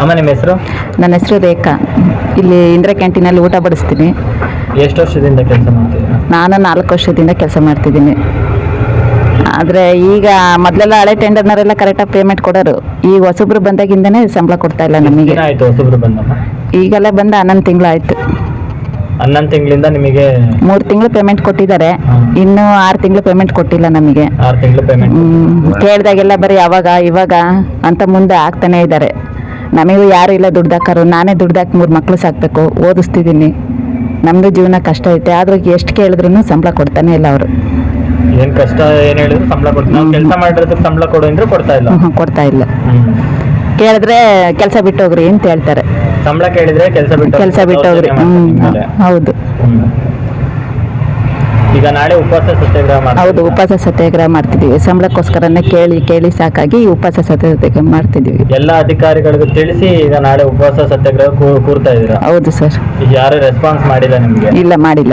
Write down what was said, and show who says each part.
Speaker 1: ಅಮ್ಮ ನಿಮ್ಮ ಹೆಸರು?
Speaker 2: ನನ್ನ ಹೆಸರು ರೇಖಾ. ಇಲ್ಲಿ ಇಂದಿರಾ ಕ್ಯಾಂಟೀನಲ್ಲಿ ಊಟ ಬಡಿಸ್ತೀನಿ.
Speaker 1: ಎಷ್ಟು ವರ್ಷದಿಂದ ಕೆಲಸ ಮಾಡ್ತೀನಿ
Speaker 2: ನಾನು ನಾಲ್ಕು ವರ್ಷದಿಂದ ಕೆಲಸ ಮಾಡ್ತಿದ್ದೀನಿ. ಆದರೆ ಈಗ ಮೊದಲೆಲ್ಲ ಹಳೆ ಟೆಂಡರ್ನವರೆಲ್ಲ ಕರೆಕ್ಟಾಗಿ ಪೇಮೆಂಟ್ ಕೊಡೋರು. ಈಗ ಹೊಸಬ್ರು ಬಂದಾಗಿಂದನೇ ಸಂಬಳ ಕೊಡ್ತಾ ಇಲ್ಲ ನಮಗೆ.
Speaker 1: ದಿನ ಆಯ್ತು ಹೊಸಬ್ರು ಬಂದಮ್ಮ?
Speaker 2: ಈಗೆಲ್ಲ ಬಂದು ಹನ್ನೊಂದು ತಿಂಗಳಾಯ್ತು.
Speaker 1: ಹನ್ನೊಂದು ತಿಂಗಳಿಂದ ನಿಮಗೆ
Speaker 2: ಮೂರು ತಿಂಗಳು ಪೇಮೆಂಟ್ ಕೊಟ್ಟಿದ್ದಾರೆ. ಇನ್ನು ಆರು ತಿಂಗಳು ಪೇಮೆಂಟ್ ಕೊಟ್ಟಿಲ್ಲ ನಮಗೆ.
Speaker 1: ಕೇಳಿದಾಗೆಲ್ಲ ತಿಂಗಳು ಪೇಮೆಂಟ್
Speaker 2: ಹ್ಮ್, ಕೇಳ್ದಾಗೆಲ್ಲ ಬರೀ ಯಾವಾಗ ಇವಾಗ ಅಂತ ಮುಂದೆ ಆಗ್ತಾನೆ ಇದ್ದಾರೆ. ನಮಗೂ ಯಾರು ಇಲ್ಲ ದುಡ್ದಾಕಾರು ನಾನೇ ದುಡ್ದಾಕಿ ಮೂರು ಮಕ್ಕಳು ಸಾಕಬೇಕು ಓದಿಸ್ತಿದ್ದೀನಿ ನಮ್ಮದು ಜೀವನ ಕಷ್ಟ ಐತೆ ಆದ್ರೂ ಎಷ್ಟು ಕೇಳಿದ್ರು ಸಂಬಳ ಕೊಡ್ತಾನೆ ಇಲ್ಲ ಅವರು.
Speaker 1: ಏನು ಕಷ್ಟ ಏನು ಹೇಳಿದ್ರು ಸಂಬಳ ಕೊಡ್ತಾರೆ ಕೆಲಸ ಮಾಡಿರೋದಕ್ಕೆ ಸಂಬಳ ಕೊಡು ಅಂದ್ರೆ ಕೊಡ್ತಾ ಇಲ್ಲ.
Speaker 2: ಕೊಡ್ತಾ ಇಲ್ಲ. ಕೇಳಿದ್ರೆ ಕೆಲಸ ಬಿಟ್ಟು ಹೋಗ್ರಿ ಅಂತ ಹೇಳ್ತಾರೆ.
Speaker 1: ಸಂಬಳ ಕೇಳಿದ್ರೆ ಕೆಲಸ ಬಿಟ್ಟು
Speaker 2: ಕೆಲಸ ಬಿಟ್ಟು ಹೋಗ್ರಿ ಹ್ಮ್ ಹೌದು.
Speaker 1: ಹ್ಮ್. ಈಗ ನಾಳೆ ಉಪವಾಸ ಸತ್ಯಾಗ್ರಹ
Speaker 2: ಹೌದು ಉಪವಾಸ ಸತ್ಯಾಗ್ರಹ ಮಾಡ್ತಿದ್ದೀವಿ. ಸಂಬಳಕ್ಕೋಸ್ಕರನೇ ಕೇಳಿ ಕೇಳಿ ಸಾಕಾಗಿ ಉಪವಾಸ ಸತ್ಯಾಗ್ರಹ ಮಾಡ್ತಿದ್ದೀವಿ.
Speaker 1: ಎಲ್ಲ ಅಧಿಕಾರಿಗಳಿಗೂ ತಿಳಿಸಿ ಈಗ ನಾಳೆ ಉಪವಾಸ ಸತ್ಯಾಗ್ರಹ ಕೂ- ಕೂರ್ತಾ ಇದ್ದೀರಾ?
Speaker 2: ಹೌದು ಸರ್.
Speaker 1: ಯಾರು ರೆಸ್ಪಾನ್ಸ್ ಮಾಡಿಲ್ಲ ನಿಮಗೆ?
Speaker 2: ಇಲ್ಲ ಮಾಡಿಲ್ಲ.